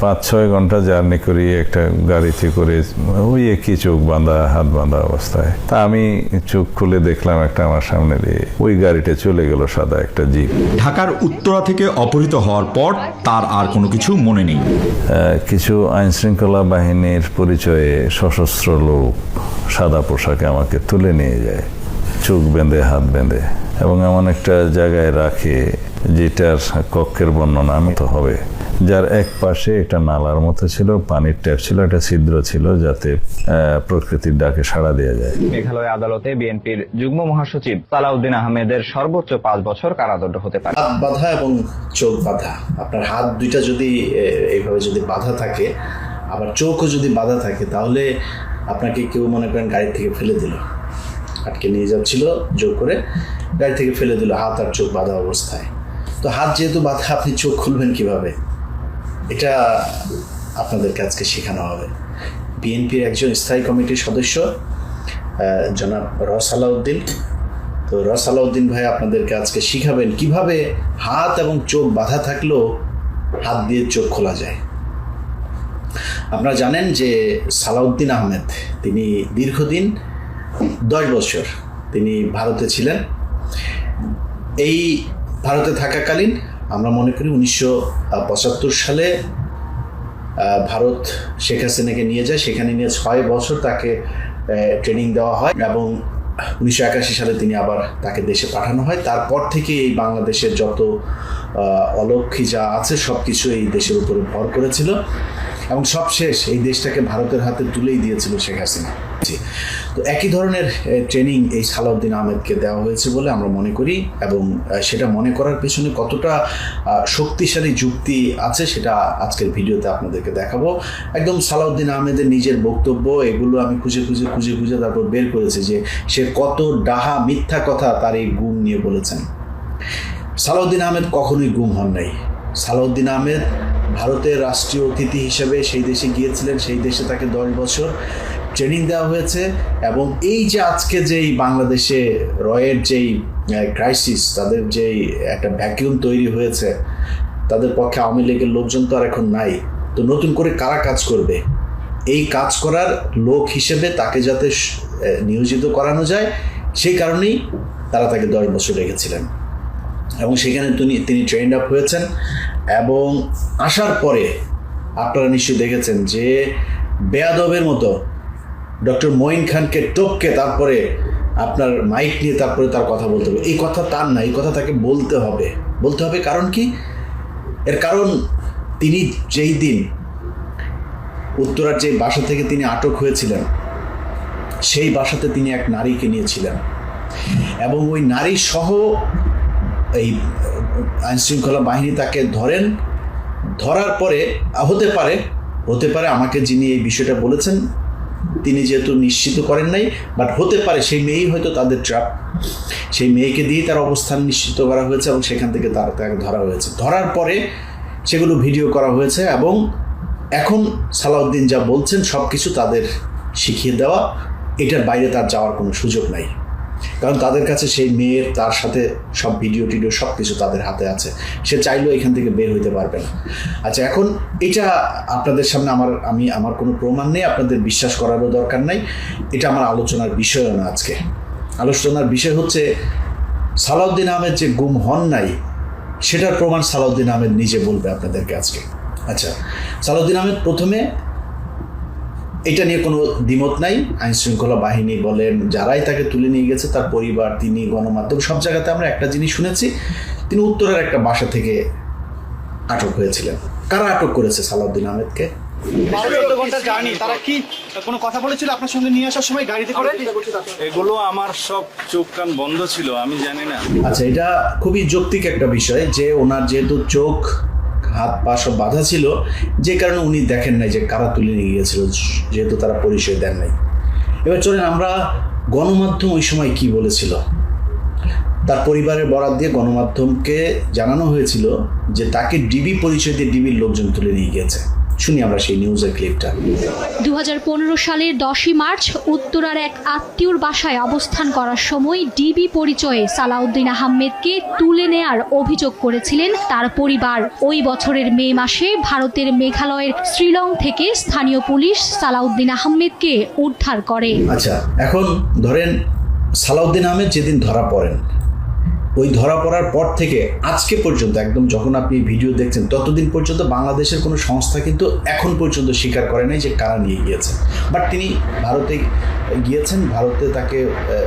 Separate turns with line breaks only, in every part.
পাঁচ ছয় ঘণ্টা জার্নি করি একটা গাড়িতে করে ওই একই চোখ বাঁধা হাত বাঁধা অবস্থায়। তা আমি চোখ খুলে দেখলাম একটা আমার সামনে দিয়ে ওই গাড়িটা চলে গেল সাদা একটা জিপ।
ঢাকার উত্তরা থেকে অপহৃত হওয়ার পর তার আর কোনো কিছু মনে নেই।
কিছু আইন শৃঙ্খলা বাহিনীর পরিচয়ে সশস্ত্র লোক সাদা পোশাকে আমাকে তুলে নিয়ে যায় চোখ বেঁধে হাত বেঁধে। এবং এমন একটা জায়গায় রাখে যেটার কক্ষের বর্ণনা আমি তো হবে। যার এক পাশে একটা নালার মতো ছিল পানির ট্যাপ ছিল একটা ছিদ্র ছিল যাতে আহ, প্রকৃতির ডাকে সাড়া দেওয়া যায়।
মেঘালয় আদালতে বিএনপির যুগ্ম মহাসচিব সালাউদ্দিন আহমেদের সর্বোচ্চ পাঁচ বছর কারাদণ্ড হতে পারে।
হাত বাঁধা এবং চোখ বাঁধা। আপনার হাত দুইটা যদি এইভাবে যদি বাঁধা থাকে আবার চোখও যদি বাঁধা থাকে তাহলে আপনাকে কেউ মনে করেন গাড়ি থেকে ফেলে দিল। আটকে নিয়ে যাচ্ছিল জোর করে গাড়ি থেকে ফেলে দিল হাত আর চোখ বাঁধা অবস্থায়। তো হাত যেহেতু বাঁধা আপনি চোখ খুলবেন কীভাবে? এটা আপনাদেরকে আজকে শেখানো হবে। বিএনপির একজন স্থায়ী কমিটির সদস্য জনাব রস আলাউদ্দিন। তো রস আলাউদ্দিন ভাই আপনাদেরকে আজকে শিখাবেন কীভাবে হাত এবং চোখ বাঁধা থাকলেও হাত দিয়ে চোখ খোলা যায়। আপনারা জানেন যে সালাউদ্দিন আহমেদ, তিনি দীর্ঘদিন, দশ বছর তিনি ভারতে ছিলেন। এই ভারতে থাকাকালীন আমরা মনে করি উনিশশো পঁচাত্তর সালে ভারত শেখ হাসিনাকে নিয়ে যায়। সেখানে নিয়ে ছয় বছর তাকে ট্রেনিং দেওয়া হয় এবং উনিশশো একাশি সালে তিনি আবার তাকে দেশে পাঠানো হয়। তারপর থেকে এই বাংলাদেশের যত অলক্ষী যা আছে সব কিছু এই দেশের উপরে ভর করেছিল এবং সবশেষ এই দেশটাকে ভারতের হাতে তুলেই দিয়েছিল শেখ হাসিনা। জি। তো একই ধরনের ট্রেনিং এই সালাউদ্দিন আহমেদকে দেওয়া হয়েছে বলে আমরা মনে করি এবং সেটা মনে করার পেছনে কতটা শক্তিশালী যুক্তি আছে সেটা আজকের ভিডিওতে আপনাদেরকে দেখাবো। একদম সালাউদ্দিন আহমেদের নিজের বক্তব্য, এগুলো আমি খুঁজে খুঁজে খুঁজে খুঁজে তারপর বের করেছি যে সে কত ডাহা মিথ্যা কথা তার এই গুম নিয়ে বলেছেন। সালাউদ্দিন আহমেদ কখনোই গুম হন নাই। সালাউদ্দিন আহমেদ ভারতের রাষ্ট্রীয় অতিথি হিসেবে সেই দেশে গিয়েছিলেন, সেই দেশে তাকে দশ বছর ট্রেনিং দেওয়া হয়েছে এবং এই যে আজকে যেই বাংলাদেশে রয়ের যেই ক্রাইসিস তাদের যেই একটা ভ্যাকিউম তৈরি হয়েছে, তাদের পক্ষে আওয়ামী লীগের লোকজন তো আর এখন নাই। তো নতুন করে কারা কাজ করবে? এই কাজ করার লোক হিসেবে তাকে যাতে নিয়োজিত করানো যায়, সেই কারণেই তারা তাকে দশ বছর রেখেছিলেন। এবং সেখানে তিনি তিনি ট্রেন্ড আপ হয়েছেন এবং আসার পরে আপনারা নিশ্চয়ই দেখেছেন যে বেয়াদবের মতো ডক্টর মঈন খানকে টপকে তারপরে আপনার মাইক নিয়ে তারপরে তার কথা বলতে হবে। এই কথা তার না, এই কথা তাকে বলতে হবে। বলতে হবে কারণ কি? এর কারণ তিনি যেই দিন উত্তরার যে বাসা থেকে তিনি আটক হয়েছিলেন, সেই বাসাতে তিনি এক নারীকে নিয়েছিলেন। এবং ওই নারী সহ এই আইনশৃঙ্খলা বাহিনী তাকে ধরেন। ধরার পরে, হতে পারে হতে পারে আমাকে যিনি এই বিষয়টা বলেছেন তিনি যেহেতু নিশ্চিত করেন নাই বাট হতে পারে সেই মেয়েই হয়তো তাদের ট্রাপ সেই মেয়েকে দিয়েই তার অবস্থান নিশ্চিত করা হয়েছে এবং সেখান থেকে তার তাকে ধরা হয়েছে। ধরার পরে সেগুলো ভিডিও করা হয়েছে এবং এখন সালাউদ্দিন যা বলছেন সব কিছু তাদের শিখিয়ে দেওয়া। এটার বাইরে তার যাওয়ার কোনো সুযোগ নাই। কারণ তাদের কাছে সেই মেয়ের, তার সাথে সব ভিডিও টিডিও সব কিছু তাদের হাতে আছে। সে চাইলেও এখান থেকে বের হইতে পারবে না। আচ্ছা এখন এটা আপনাদের সামনে আমার, আমি, আমার কোনো প্রমাণ নেই, আপনাদের বিশ্বাস করারও দরকার নাই। এটা আমার আলোচনার বিষয়ও না আজকে। আলোচনার বিষয় হচ্ছে, সালাউদ্দিন আহমেদ যে গুম হন নাই, সেটার প্রমাণ সালাউদ্দিন আহমেদ নিজে বলবে আপনাদেরকে আজকে। আচ্ছা সালাউদ্দিন আহমেদ প্রথমে এটা নিয়ে কোনো দ্বিমত নাই আইন শৃঙ্খলা বাহিনী বলেন যারাই তাকে তুলে নিয়ে গেছে তার পরিবার তিনি গণমাধ্যম সব জায়গাতে আমরা একটা জিনিস শুনেছি তিনি উত্তরের একটা বাসা থেকে আটক হয়েছিলেন। কারা আটক করেছে সালাউদ্দিন আহমেদকে?
তারা কি কোনো কথা বলেছিল আপনার সঙ্গে নিয়ে আসার সময় গাড়িতে করে?
এগুলো আমার সব চোখ কান বন্ধ ছিল আমি জানি না।
আচ্ছা এটা খুবই যৌক্তিক একটা বিষয় যে ওনার যেহেতু চোখ হাত পা সব বাধা ছিল। যে কারণে উনি দেখেন নাই যে কারা তুলে নিয়ে গিয়েছিল, যেহেতু তারা পরিচয় দেন নাই। এবার চলেন আমরা গণমাধ্যম ওই সময় কি বলেছিল? তার পরিবারের বরাত দিয়ে গণমাধ্যমকে জানানো হয়েছিল যে তাকে ডিবি পরিচয় দিয়ে ডিবির লোকজন তুলে নিয়ে গিয়েছে। শুনি আমরা সেই নিউজের ক্লিপটা
দুহাজার পনেরো সালের দশই মার্চ উত্তরার এক আত্মীয়র বাসায় অবস্থান করার সময় ডিবি পরিচয়ে সালাউদ্দিন আহমেদকে তুলে নেয়ার অভিযোগ করেছিলেন তার পরিবার। ওই বছরের মে মাসে ভারতের মেঘালয়ের শ্রীলং থেকে স্থানীয় পুলিশ সালাউদ্দিন আহমেদকে উদ্ধার করে।
আচ্ছা এখন ধরেন সালাউদ্দিন আহমেদ যেদিন ধরা পড়েন ওই ধরা পড়ার পর থেকে আজকে পর্যন্ত একদম যখন আপনি ভিডিও দেখছেন, ততদিন পর্যন্ত বাংলাদেশের কোনো সংস্থা কিন্তু এখন পর্যন্ত স্বীকার করে নাই যে কারা নিয়ে গিয়েছেন বাট তিনি ভারতে গিয়েছেন, ভারতে তাকে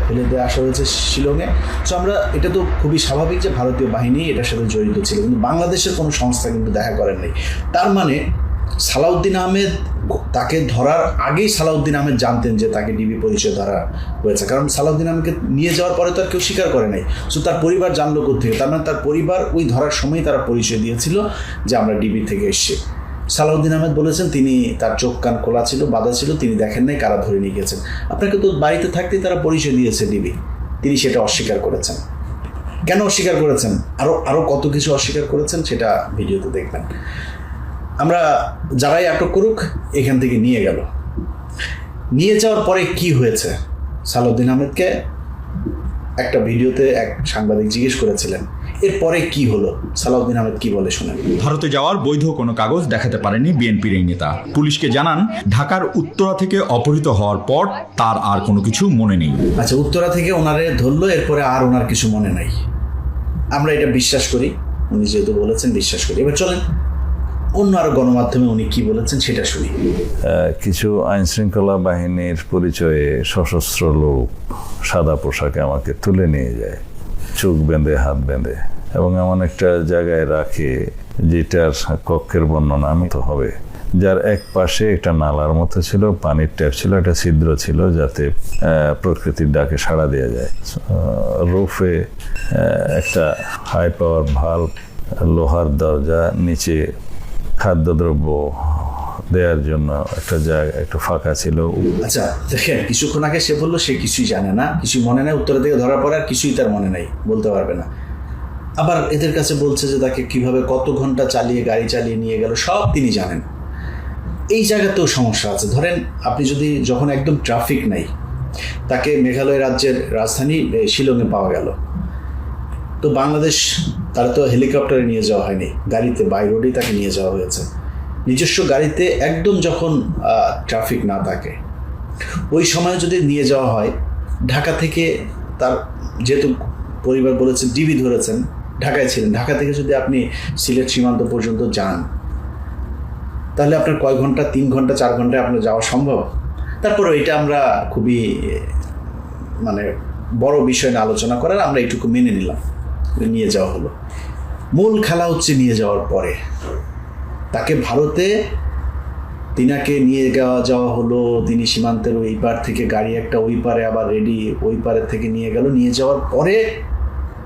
ফেলে দিয়ে আসা হয়েছে শিলংয়ে। সো আমরা, এটা তো খুবই স্বাভাবিক যে ভারতীয় বাহিনী এটার সাথে জড়িত ছিল, কিন্তু বাংলাদেশের কোনো সংস্থা কিন্তু দেখা করেন নাই। তার মানে সালাউদ্দিন আহমেদ তাকে ধরার আগেই সালাউদ্দিন আহমেদ জানতেন যে তাকে ডিবি পরিচয় ধরা হয়েছে। কারণ সালাউদ্দিন আহমেদকে নিয়ে যাওয়ার পরে তো আর কেউ স্বীকার করে নাই। সো তার পরিবার জানলো কোথেকে তার মানে তার পরিবার ওই ধরার সময় তারা পরিচয় দিয়েছিল যে আমরা ডিবি থেকে এসছি। সালাউদ্দিন আহমেদ বলেছেন, তিনি তার চোখ, কান খোলা ছিল, বাধা ছিল, তিনি দেখেন নাই কারা ধরে নিয়ে গেছেন। আপনাকে তো বাড়িতে থাকতেই তারা পরিচয় দিয়েছে ডিবি। তিনি সেটা অস্বীকার করেছেন। কেন অস্বীকার করেছেন? আরও আরও কত কিছু অস্বীকার করেছেন সেটা ভিডিওতে দেখবেন। আমরা যারাই আটক করুক এখান থেকে নিয়ে গেল। নিয়ে যাওয়ার পরে কি হয়েছে? সালাউদ্দিন আহমেদকে একটা ভিডিওতে এক সাংবাদিক জিজ্ঞেস করেছিলেন এরপরে কি হলো? সালাউদ্দিন আহমেদ কি বলে শুনেন?
ভারতে যাওয়ার বৈধ কোনো কাগজ দেখাতে পারেনি বিএনপির এই নেতা। পুলিশকে জানান ঢাকার উত্তরা থেকে অপহৃত হওয়ার পর তার আর কোনো কিছু মনে নেই।
আচ্ছা উত্তরা থেকে ওনারে ধরলো এরপরে আর ওনার কিছু মনে নাই। আমরা এটা বিশ্বাস করি উনি যেহেতু বলেছেন বিশ্বাস করি। এবার চলেন অন্য আরও গণমাধ্যমে উনি কি বলেছেন সেটা শুনি।
কিছু আইন শৃঙ্খলা বাহিনীর পরিচয়ে সশস্ত্র লোক সাদা পোশাকে আমাকে তুলে নিয়ে যায়, চোখ বেঁধে, হাত বেঁধে, এবং এমন একটা জায়গায় রাখে যেটার কক্ষের বর্ণনা আমি তো হবে, যার এক পাশে একটা নালার মতো ছিল, পানির ট্যাপ ছিল, একটা ছিদ্র ছিল, যাতে প্রকৃতির ডাকে সাড়া দেওয়া যায়। রুফে একটা হাই পাওয়ার ভাল্ব লোহার দরজা, নিচে খাদ্যদ্রব্য দেওয়ার জন্য একটা জায়গা, একটু ফাঁকা ছিল।
আচ্ছা দেখেন, কিছুক্ষণ আগে সে বলল সে কিছুই জানে না কিছুই মনে নেই উত্তর দিকে ধরা পড়ে আর কিছুই তার মনে নাই, বলতে পারবে না। আবার এদের কাছে বলছে যে তাকে কীভাবে কত ঘণ্টা চালিয়ে, গাড়ি চালিয়ে নিয়ে গেল, সব তিনি জানেন। এই জায়গাতেও সমস্যা আছে। ধরেন, আপনি যদি যখন একদম ট্রাফিক নাই, তাকে মেঘালয় রাজ্যের রাজধানী শিলংয়ে পাওয়া গেল। তো বাংলাদেশ, তারা তো হেলিকপ্টারে নিয়ে যাওয়া হয়নি, গাড়িতে বাই রোডেই তাকে নিয়ে যাওয়া হয়েছে। নিজস্ব গাড়িতে একদম যখন ট্রাফিক না থাকে, ওই সময় যদি নিয়ে যাওয়া হয়, ঢাকা থেকে তার যেহেতু পরিবার বলেছে ডিবি ধরেছেন, ঢাকায় ছিলেন, ঢাকা থেকে যদি আপনি সিলেট সীমান্ত পর্যন্ত যান, তাহলে আপনার কয় ঘণ্টা, তিন ঘণ্টা, চার ঘন্টায় আপনার যাওয়া সম্ভব? তারপরে এটা আমরা খুবই মানে বড় বিষয় নিয়ে আলোচনা করার, আমরা এইটুকু মেনে নিলাম। নিয়ে যাওয়া হলো। মূল খেলা হচ্ছে নিয়ে যাওয়ার পরে। তাকে ভারতে তিনাকে নিয়ে যাওয়া যাওয়া হলো, তিনি সীমান্তের ওই পার থেকে গাড়ি একটা ওই পারে আবার রেডি ওই পারে থেকে নিয়ে গেল, নিয়ে যাওয়ার পরে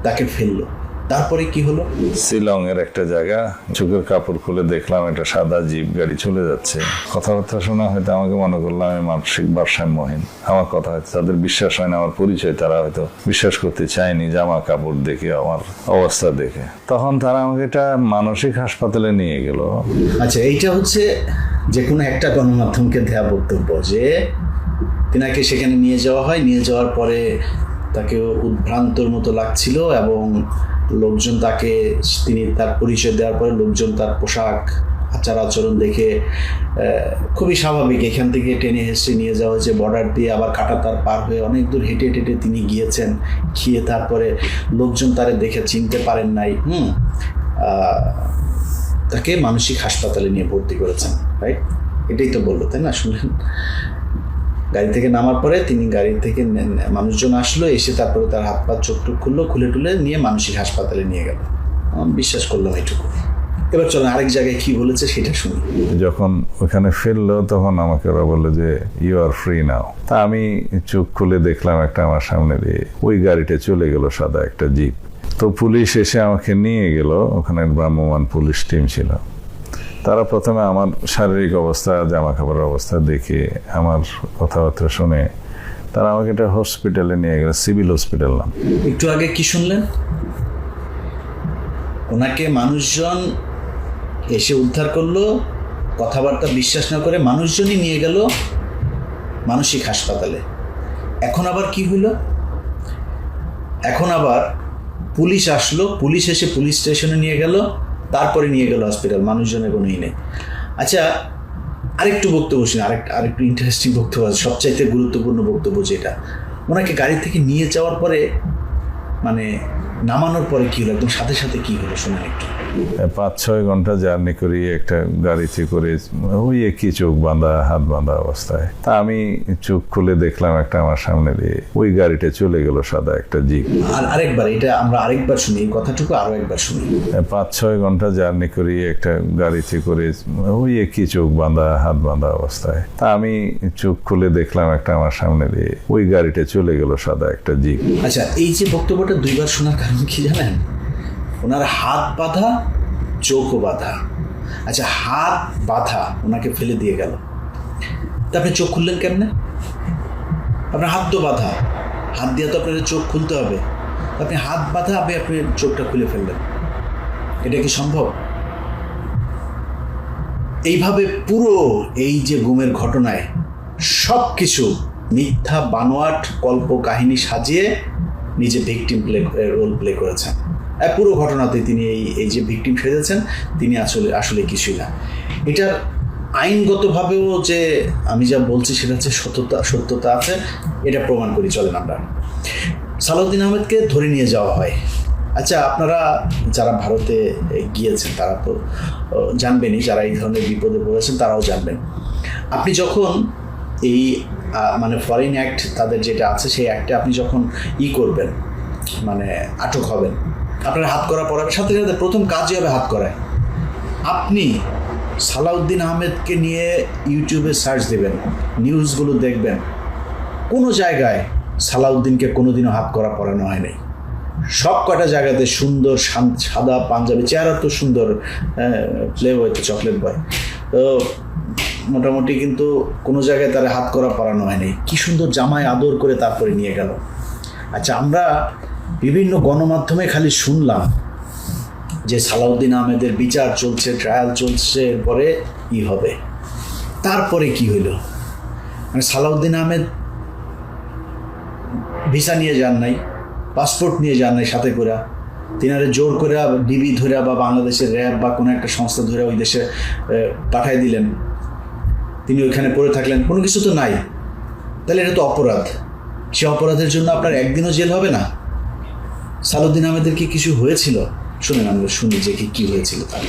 তাকে ফেলল। তারপরে কি হলো?
শিলং এর একটা জায়গা চোখের কাপড় খুলে দেখলাম একটা সাদা জিপ গাড়ি চলে যাচ্ছে। কথাবার্তা শোনা হয়তো আমাকে মনে করলাম আমি মানসিক ভারসাম্যহীন। আমার কথা হয়তো তাদের বিশ্বাস হয় না আমার পরিচয় তারা হয়তো বিশ্বাস করতে চায়নি জামা কাপড় দেখে আমার অবস্থা দেখে। তখন তারা আমাকে এটা মানসিক হাসপাতালে নিয়ে গেল।
আচ্ছা এইটা হচ্ছে যে কোনো একটা গণমাধ্যমকে দেয়া বক্তব্য যে তিনাকে সেখানে নিয়ে যাওয়া হয়। নিয়ে যাওয়ার পরে তাকে উদ্ভ্রান্তর মতো লাগছিল এবং লোকজন তাকে, তিনি তার পরিচয় দেওয়ার পরে লোকজন তার পোশাক, আচার আচরণ দেখে খুবই স্বাভাবিক। এখান থেকে টেনে হেসে নিয়ে যাওয়া হয়েছে বর্ডার দিয়ে, আবার কাটাতার পার হয়ে অনেক দূর হেঁটে হেঁটে তিনি গিয়েছেন, গিয়ে তারপরে লোকজন তারে দেখে চিনতে পারেন নাই। হুম তাকে মানসিক হাসপাতালে নিয়ে ভর্তি করেছেন রাইট এটাই তো বলল, তাই না? শুনলেন? গাড়ি থেকে নামার পরে তিনি গাড়ি থেকে মানুষজন আসলো, এসে তারপরে তার হাত পা, চোখ টুক খুললো, খুলে টুলে নিয়ে মানসিক হাসপাতালে নিয়ে গেল। বিশ্বাস করলাম এইটুকু এবার চলো আরেক জায়গায় কি বলেছে সেটা শুনি।
যখন ওখানে ফেলল তখন আমাকে ওরা বলল যে ইউ আর ফ্রি নাও তা আমি চোখ খুলে দেখলাম একটা আমার সামনে দিয়ে। ওই গাড়িটা চলে গেল সাদা একটা জিপ। তো পুলিশ এসে আমাকে নিয়ে গেল। ওখানে ভ্রাম্যমান পুলিশ টিম ছিল। তারা প্রথমে আমার শারীরিক অবস্থা জামা কাপড়ের অবস্থা দেখে, আমার কথাবার্তা শুনে তারা আমাকে একটা হসপিটালে নিয়ে গেল সিভিল হসপিটাল নাম।
একটু আগে কি শুনলেন? ওনাকে মানুষজন এসে উদ্ধার করল, কথাবার্তা বিশ্বাস না করে মানুষজনই নিয়ে গেল মানসিক হাসপাতালে। এখন আবার কি হইল? এখন আবার পুলিশ আসলো, পুলিশ এসে পুলিশ স্টেশনে নিয়ে গেল তারপরে নিয়ে গেল হসপিটাল মানুষজনের কোনো ই নেই। আচ্ছা আরেকটু বক্তব্য শুনি, আরেক, আরেকটু ইন্টারেস্টিং বক্তব্য আছে, সবচাইতে গুরুত্বপূর্ণ বক্তব্য যেটা। ওনাকে গাড়ি থেকে নিয়ে যাওয়ার পরে মানে নামানোর পরে কী হলো, একদম সাথে সাথে কী হলো, শোনেন একটু।
পাঁচ ছয় ঘণ্টা জার্নি করি একটা গাড়িতে করে ওই একই চোখ বাঁধা হাত বাঁধা অবস্থায়। তা আমি চোখ খুলে দেখলাম একটা আমার সামনে দিয়ে ওই গাড়িটা চলে গেল সাদা একটা জিপ।
আর আরেকবার এটা আমরা আরেকবার শুনি এই কথাটুকু আরও একবার শুনি।
পাঁচ ছয় ঘণ্টা জার্নি করি একটা গাড়িতে করে ওই একই চোখ বাঁধা হাত বাঁধা অবস্থায়। তা আমি চোখ খুলে দেখলাম একটা আমার সামনে দিয়ে ওই গাড়িটা চলে গেল সাদা একটা জিপ।
আচ্ছা এই যে বক্তব্যটা দুইবার শোনার কারণ কি জানেন? ওনার হাত বাঁধা, চোখও বাঁধা। আচ্ছা হাত বাঁধা ওনাকে ফেলে দিয়ে গেল। তা আপনি চোখ খুললেন কেমনে? আপনার হাত তো বাঁধা। হাত দিয়ে তো আপনার চোখ খুলতে হবে। আপনি হাত বাঁধা, আপনি আপনি চোখটা খুলে ফেললেন। এটা কি সম্ভব? এইভাবে পুরো এই যে গুমের ঘটনায় সব কিছু মিথ্যা বানোয়াট কল্প কাহিনী সাজিয়ে নিজে ভিকটিম প্লে রোল প্লে করেছেন। পুরো ঘটনাতে তিনি এই এই যে ভিকটিম সেজেছেন, তিনি আসলে আসলে কিছুই না। এটার আইনগতভাবেও যে আমি যা বলছি সেটা হচ্ছে সত্যতা সত্যতা আছে, এটা প্রমাণ করি, চলেন আমরা। সালাউদ্দিন আহমেদকে ধরে নিয়ে যাওয়া হয়। আচ্ছা আপনারা যারা ভারতে গিয়েছেন, তারা তো জানবেনই, যারা এই ধরনের বিপদে পড়েছেন, তারাও জানবেন। আপনি যখন এই মানে ফরেন অ্যাক্ট তাদের যেটা আছে, সেই অ্যাক্টে আপনি যখন ই করবেন মানে আটক হবেন আপনার হাত করা পড়াবে সাথে সাথে প্রথম কাজই হবে হাত করায় আপনি সালাউদ্দিন আহমেদকে নিয়ে ইউটিউবে সার্চ দেবেন নিউজগুলো দেখবেন। কোনো জায়গায় সালাউদ্দিনকে কোনোদিনও হাত করা পড়ানো হয় নাই সব কটা জায়গাতে সুন্দর সাদা পাঞ্জাবি, চেহারা তো সুন্দর প্লে বয় চকলেট বয় তো মোটামুটি কিন্তু কোনো জায়গায় তারা হাত করা পড়ানো হয়নি। কি সুন্দর জামায় আদর করে তারপরে নিয়ে গেল। আচ্ছা আমরা বিভিন্ন গণমাধ্যমে খালি শুনলাম যে সালাউদ্দিন আহমেদের বিচার চলছে ট্রায়াল চলছে, এরপরে ই হবে। তারপরে কি হইল? মানে সালাউদ্দিন আহমেদ ভিসা নিয়ে যান নাই, পাসপোর্ট নিয়ে যান নাই সাথে করে তিনারে জোর করে ডিবি ধরে বা বাংলাদেশের র্যাব বা কোনো একটা সংস্থা ধরে ওই দেশে পাঠাই দিলেন। তিনি ওইখানে পড়ে থাকলেন। কোনো কিছু তো নাই। তাহলে এটা তো অপরাধ। সে অপরাধের জন্য আপনার একদিনও জেল হবে না। সালুদ্দিন আহমেদের কি কিছু হয়েছিল? শুনেন আমরা শুনি যে কি কি হয়েছিল তার।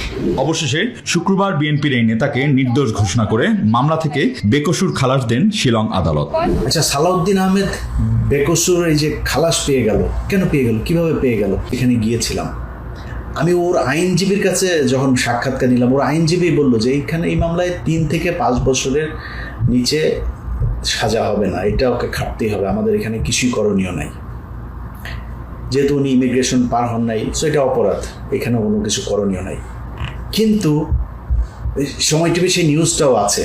অবশেষে শুক্রবার বিএনপির এই নেতাকে নির্দোষ ঘোষণা করে মামলা থেকে বেকসুর খালাস দেন শিলং আদালত।
আচ্ছা সালাউদ্দিন আহমেদ বেকসুর এই যে খালাস পেয়ে গেল কেন পেয়ে গেল? কীভাবে পেয়ে গেল? এখানে গিয়েছিলাম। আমি ওর আইনজীবীর কাছে যখন সাক্ষাৎকার নিলাম ওর আইনজীবী বলল যে এইখানে এই মামলায় তিন থেকে পাঁচ বছরের নিচে সাজা হবে না এটা ওকে খাটতেই হবে আমাদের এখানে কিছুই করণীয় নাই। যেহেতু উনি ইমিগ্রেশন পার হন নাই সো এটা অপরাধ। এখানে কোনো কিছু করণীয় নাই। কিন্তু সময় টিভি সেই নিউজটাও আছে।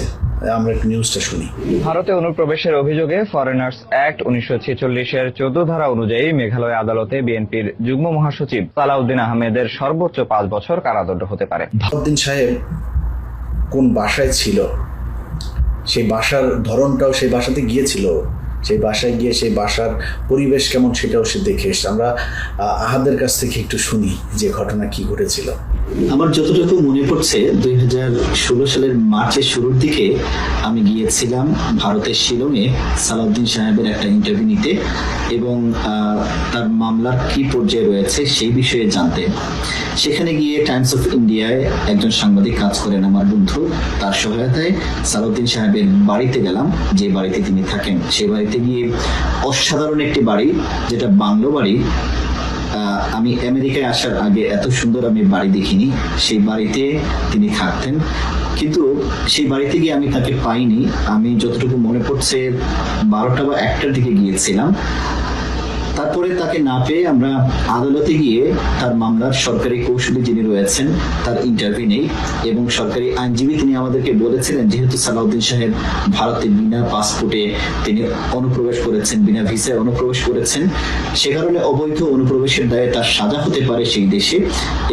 আমরা একটু নিউজটা শুনি।
ভারতে অনুপ্রবেশের অভিযোগে ফরেনার্স অ্যাক্ট উনিশশো ছেচল্লিশের চোদ্দ ধারা অনুযায়ী মেঘালয় আদালতে বিএনপির যুগ্ম মহাসচিব সালাউদ্দিন আহমেদের সর্বোচ্চ পাঁচ বছর কারাদণ্ড হতে পারে।
ভারুদ্দিন সাহেব কোন বাসায় ছিল? সেই বাসার ধরনটাও সেই বাসাতে গিয়েছিল? সেই বাসায় গিয়ে সেই বাসার পরিবেশ কেমন সেটাও সে দেখে এসছে। আমরা আহাদের কাছ থেকে একটু শুনি যে ঘটনা কি ঘটেছিল।
আমার যতটুকু মনে পড়ছে, দুই হাজার ষোলো সালের মার্চের শুরুর দিকে আমি গিয়েছিলাম ভারতের শিলংয়ে সালাউদ্দিন সাহেবের একটা ইন্টারভিউ নিতে এবং তার মামলার কি পর্যায়ে রয়েছে সেই বিষয়ে জানতে। সেখানে গিয়ে টাইমস অফ ইন্ডিয়ায় একজন সাংবাদিক কাজ করেন আমার বন্ধু। তার সহায়তায় সালাউদ্দিন সাহেবের বাড়িতে গেলাম। যে বাড়িতে তিনি থাকেন সেই বাড়িতে গিয়ে অসাধারণ একটি বাড়ি, যেটা বাংলো বাড়ি আমি আমেরিকায় আসার আগে এত সুন্দর আমি বাড়ি দেখিনি। সেই বাড়িতে তিনি থাকতেন। কিন্তু সেই বাড়িতে গিয়ে আমি তাকে পাইনি। আমি যতটুকু মনে পড়ছে, বারোটা বা একটার দিকে গিয়েছিলাম। তারপরে তাকে না পেয়ে আমরা আদালতে গিয়ে তার মামলার সরকারি কৌশলী যিনি রয়েছেন, তার ইন্টারভিউ নেই এবং সরকারি আইনজীবী তিনি আমাদেরকে বলেছিলেন, যেহেতু সালাউদ্দিন সাহেব ভারতে বিনা পাসপোর্টে তিনি অনুপ্রবেশ করেছেন, বিনা ভিসায় অনুপ্রবেশ করেছেন, সে কারণে অবৈধ অনুপ্রবেশের দায়ে তার সাজা হতে পারে সেই দেশে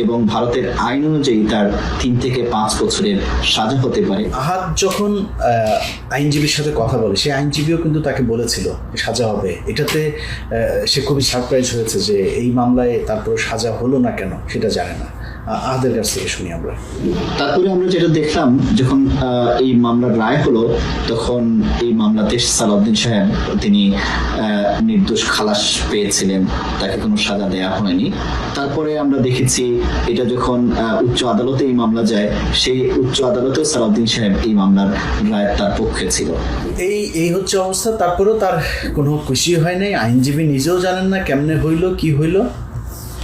এবং ভারতের আইন অনুযায়ী তার তিন থেকে পাঁচ বছরের সাজা হতে পারে।
আহাদ যখন আইনজীবীর সাথে কথা বলে, সেই আইনজীবীও কিন্তু তাকে বলেছিল সাজা হবে। এটাতে সে খুবই সারপ্রাইজ হয়েছে যে এই মামলায় তারপর সাজা হলো না কেন, সেটা জানে না। আহাদের কাছ থেকে শুনি আমরা।
তারপরে আমরা যেটা দেখলাম যখন এই মামলার রায় হলো তখন এই মামলাতে সালাউদ্দিন সাহেব তিনি নির্দোষ খালাস পেয়েছিলেন তাকে কোনো সাজা দেওয়া হয়নি। তারপরে আমরা দেখেছি এটা যখন উচ্চ আদালতে এই মামলা যায় সেই উচ্চ আদালতে সালাউদ্দিন সাহেব এই মামলার রায় তার পক্ষে ছিল।
এই এই হচ্ছে অবস্থা। তারপরেও তার কোনো খুশি হয় নাই। আইনজীবী নিজেও জানেন না কেমনে হইল কি হইল।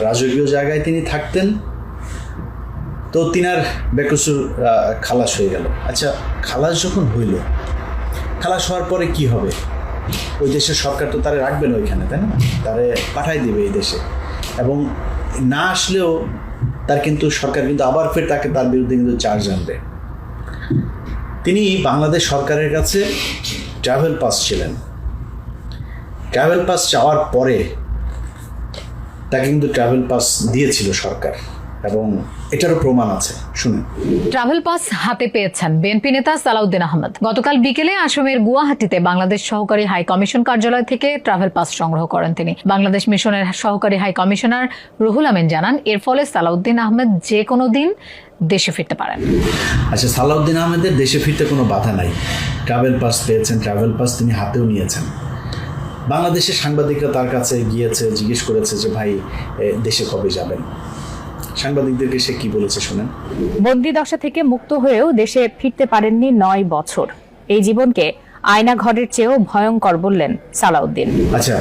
রাজকীয় জায়গায় তিনি থাকতেন। তো তিনার বেকসুর খালাস হয়ে গেল। আচ্ছা খালাস যখন হইল, খালাস হওয়ার পরে কি হবে? ওই দেশের সরকার তো তারে রাখবে না ওইখানে, তাই না? তারে পাঠাই দিবে এই দেশে। এবং না আসলেও তার কিন্তু সরকার কিন্তু আবার ফের তাকে তার বিরুদ্ধে কিন্তু চার্জ আনবে। তিনি বাংলাদেশ সরকারের কাছে ট্রাভেল পাস ছিলেন। ট্রাভেল পাস চাওয়ার পরে তাকে কিন্তু ট্রাভেল পাস দিয়েছিল সরকার। এবং এটারও প্রমাণ আছে শুনুন।
ট্রাভেল পাস হাতে পেয়েছেন বিএনপি নেতা সালাউদ্দিন আহমেদ। গতকাল বিকেলে আসামের গুয়াহাটিতে বাংলাদেশ সহকারী হাই কমিশন কার্যালয় থেকে ট্রাভেল পাস সংগ্রহ করেন তিনি। বাংলাদেশ মিশনের সহকারী হাই কমিশনার রুহুল আমিন জানান এর ফলে সালাউদ্দিন আহমেদ যে কোনো দিন দেশে ফিরতে পারেন।
আচ্ছা সালাউদ্দিন আহমেদের দেশে ফিরতে কোনো বাধা নাই। ট্রাভেল পাস পেয়েছেন ট্রাভেল পাস তিনি হাতেও নিয়েছেন। বাংলাদেশের সাংবাদিকরা তার কাছে গিয়েছে জিজ্ঞেস করেছে যে ভাই দেশে কবে যাবেন? সাংবাদিকদেরকে সে কি বলেছে শোনেন?
বন্দি দশা থেকে মুক্ত হয়েও দেশে ফিরতে পারেননি নয় বছর। এই জীবনকে আয়না ঘরের চেয়েও ভয়ঙ্কর বললেন সালাউদ্দিন।
আচ্ছা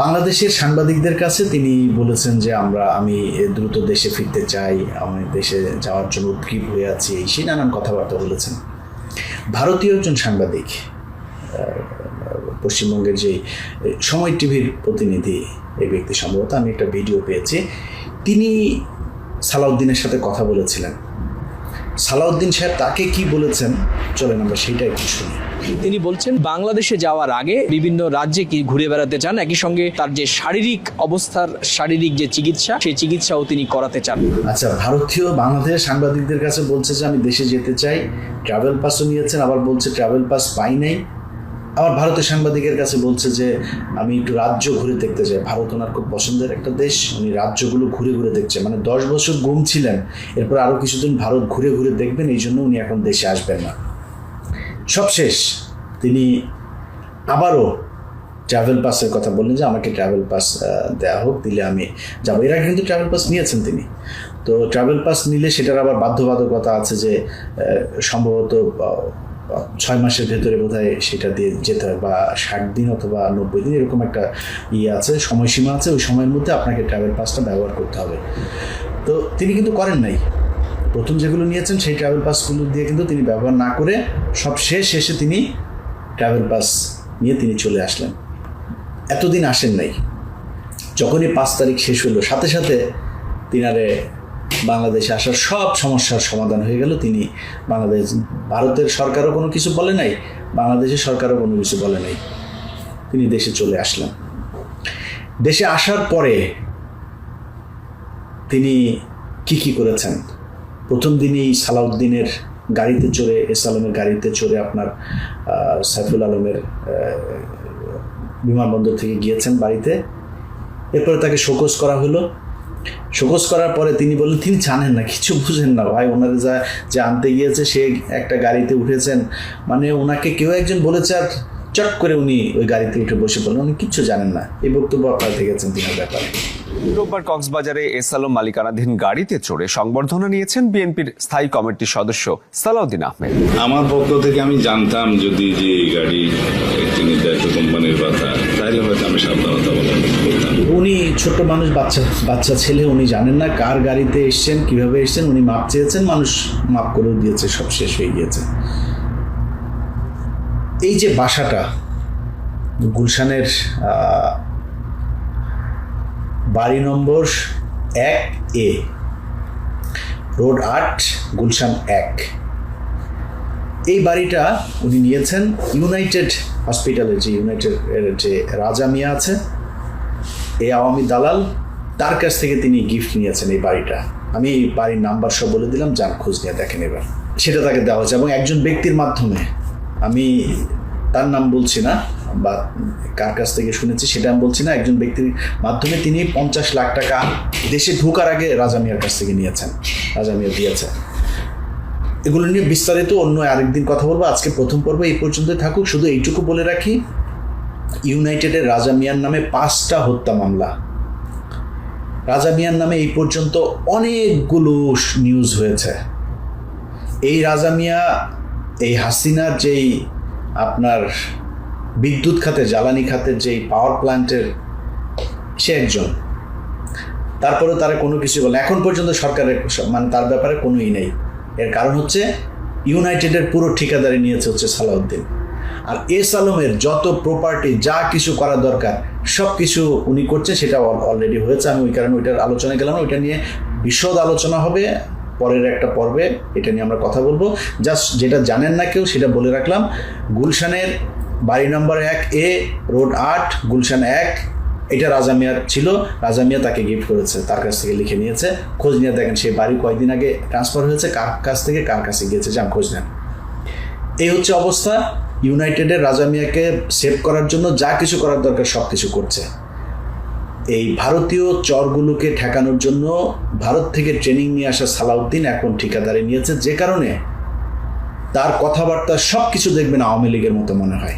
বাংলাদেশের সাংবাদিকদের কাছে তিনি বলেছেন যে আমরা আমি দ্রুত দেশে ফিরতে চাই আমি দেশে যাওয়ার জন্য উদ্গ্রীব হয়ে আছি এই সেই নানান কথাবার্তা বলেছেন। ভারতীয় একজন সাংবাদিক পশ্চিমবঙ্গের যে সময় টিভির প্রতিনিধি এই ব্যক্তি সম্ভবত আমি একটা ভিডিও পেয়েছি তিনি সালাউদ্দিনের সাথে কথা বলেছিলেন। সালাউদ্দিন সাহেব তাকে কি বলেছেন? চলেন আমরা সেইটা একটু শুনি।
তিনি বলছেন বাংলাদেশে যাওয়ার আগে বিভিন্ন রাজ্যে কি ঘুরে বেড়াতে চান? একই সঙ্গে তার যে শারীরিক অবস্থার শারীরিক যে চিকিৎসা সেই চিকিৎসাও তিনি করাতে চান।
আচ্ছা ভারতীয় বাংলাদেশ সাংবাদিকদের কাছে বলছে যে আমি দেশে যেতে চাই ট্রাভেল পাসও নিয়েছেন আবার বলছে ট্রাভেল পাস পাই নাই। আবার ভারতের সাংবাদিকের কাছে বলছে যে, আমি একটু রাজ্য ঘুরে দেখতে চাই। ভারত ওনার খুব পছন্দের একটা দেশ। উনি রাজ্যগুলো ঘুরে ঘুরে দেখছে। মানে দশ বছর গুম ছিলেন। এরপর আরও কিছুদিন ভারত ঘুরে ঘুরে দেখবেন, এই জন্য উনি এখন দেশে আসবেন না। সব শেষ। তিনি আবারও ট্রাভেল পাসের কথা বললেন যে, আমাকে ট্রাভেল পাস দেওয়া হোক, দিলে আমি যাব। এর আগে কিন্তু ট্রাভেল পাস নিয়েছেন তিনি। তো ট্রাভেল পাস নিলে সেটার আবার বাধ্যবাধকতা আছে যে সম্ভবত ছয় মাসের ভেতরে বোধহয় সেটা দিয়ে যেতে হয়, বা ষাট দিন অথবা নব্বই দিন এরকম একটা ইয়ে আছে, সময়সীমা আছে, ওই সময়ের মধ্যে আপনাকে ট্রাভেল পাসটা ব্যবহার করতে হবে। তো তিনি কিন্তু করেন নাই। প্রথম যেগুলো নিয়েছেন সেই ট্রাভেল পাসগুলো দিয়ে কিন্তু তিনি ব্যবহার না করে সব শেষ শেষে তিনি ট্রাভেল পাস নিয়ে তিনি চলে আসলেন। এতদিন আসেন নাই। যখনই পাঁচ তারিখ শেষ হলো, সাথে সাথে তিনারে বাংলাদেশে আসার সব সমস্যার সমাধান হয়ে গেল। তিনি বাংলাদেশ, ভারতের সরকারও কোনো কিছু বলে নাই, বাংলাদেশের সরকারও কোনো কিছু বলে নাই। তিনি দেশে চলে আসলেন। দেশে আসার পরে তিনি কি কি করেছেন? প্রথম দিনই সালাউদ্দিনের গাড়িতে চড়ে, এস আলমের গাড়িতে চড়ে আপনার সাইফুল আলমের বিমানবন্দর থেকে গিয়েছেন বাড়িতে। এরপরে তাকে শোকজ করা হলো। শোকজ করার পরে তিনি বললেন তিনি জানেন না কিছু বুঝেন না ভাই। ওনার যা যে আনতে গিয়েছে সে একটা গাড়িতে উঠেছেন। মানে ওনাকে কেউ একজন বলেছে আর চট করে উনি ওই গাড়িতে উঠে বসে পড়লেন। উনি কিচ্ছু জানেন না। এই বক্তব্য আপনারা দেখেছেন তিনার ব্যাপারে।
রোববার কক্সবাজারে এস আলম মালিকানাধীন গাড়িতে চড়ে সংবর্ধনা নিয়েছেন বিএনপির স্থায়ী কমিটির সদস্য সালাউদ্দিন আহমেদ।
আমার পক্ষ থেকে আমি জানতাম যদি যে এই গাড়ি তিনি দায়িত্ব কোম্পানির কথা তাহলে হয়তো আমি সাবধানতা করতাম
উনি ছোট্ট মানুষ, বাচ্চা বাচ্চা ছেলে, উনি জানেন না কার গাড়িতে এসছেন, কীভাবে এসছেন, উনি মাপ চেয়েছেন, মানুষ মাপ করেও দিয়েছে, সব শেষ হয়ে গিয়েছে। এই যে বাসাটা, গুলশানের বাড়ি নম্বর এক এ, রোড আট, গুলশান এক। এই বাড়িটা উনি নিয়েছেন ইউনাইটেড হসপিটালের যে ইউনাইটেড যে রাজা মিয়া আছে এই আওয়ামী দালাল, তার কাছ থেকে তিনি গিফট নিয়েছেন এই বাড়িটা। আমি বাড়ির নাম্বার সব বলে দিলাম যান খোঁজ নিয়ে দেখেন এবার। সেটা তাকে দেওয়া হয়েছে এবং একজন ব্যক্তির মাধ্যমে। আমি তার নাম বলছি না, বা কার কাছ থেকে শুনেছি সেটা আমি বলছি না, একজন ব্যক্তির মাধ্যমে তিনি পঞ্চাশ লাখ টাকা দেশে ঢোকার আগে রাজা মিয়ার কাছ থেকে নিয়েছেন, রাজা মিয়া দিয়েছে এগুলো নিয়ে বিস্তারিত অন্য আরেকদিন কথা বলব। আজকে প্রথম পর্ব এই পর্যন্ত থাকুক, শুধু এইটুকু বলে রাখি ইউনাইটেডের রাজা মিয়ার নামে পাঁচটা হত্যা মামলা। রাজা মিয়ার নামে এই পর্যন্ত অনেকগুলো নিউজ হয়েছে। এই রাজা মিয়া, এই হাসিনার যেই আপনার বিদ্যুৎ খাতে, জ্বালানি খাতের যেই পাওয়ার প্ল্যান্টের সে একজন। তারপরে তারা কোনো কিছু বলে এখন পর্যন্ত সরকারের মানে তার ব্যাপারে কোনো ই নেই। এর কারণ হচ্ছে, ইউনাইটেডের পুরো ঠিকাদারি নিয়েছে হচ্ছে সালাউদ্দিন। আর এস আলমের যত প্রপার্টি যা কিছু করা দরকার সব কিছু উনি করছে সেটা অলরেডি হয়েছে। আমি ওই কারণে ওইটার আলোচনা গেলাম। ওইটা নিয়ে বিশদ আলোচনা হবে। পরের একটা পর্বে এটা নিয়ে আমরা কথা বলব। জাস্ট যেটা জানেন না কেউ, সেটা বলে রাখলাম। গুলশানের বাড়ি নম্বর এক এ, রোড আট, গুলশান এক। এটা রাজা মিয়ার ছিল। রাজা মিয়া তাকে গিফট করেছে, তার কাছ থেকে লিখে নিয়েছে। খোঁজ নিয়ে দেখেন সেই বাড়ি কয়েকদিন আগে ট্রান্সফার হয়েছে, কার কাছ থেকে, কার কাছে গিয়েছে যান খোঁজ নেন। এই হচ্ছে অবস্থা। ইউনাইটেডের রাজা মিয়াকে সেভ করার জন্য যা কিছু করার দরকার সব কিছু করছে। এই ভারতীয় চরগুলোকে ঠেকানোর জন্য ভারত থেকে ট্রেনিং নিয়ে আসা সালাউদ্দিন এখন ঠিকাদারে নিয়েছে। যে কারণে তার কথাবার্তা সব কিছু দেখবেন আওয়ামী লীগের মতো মনে হয়।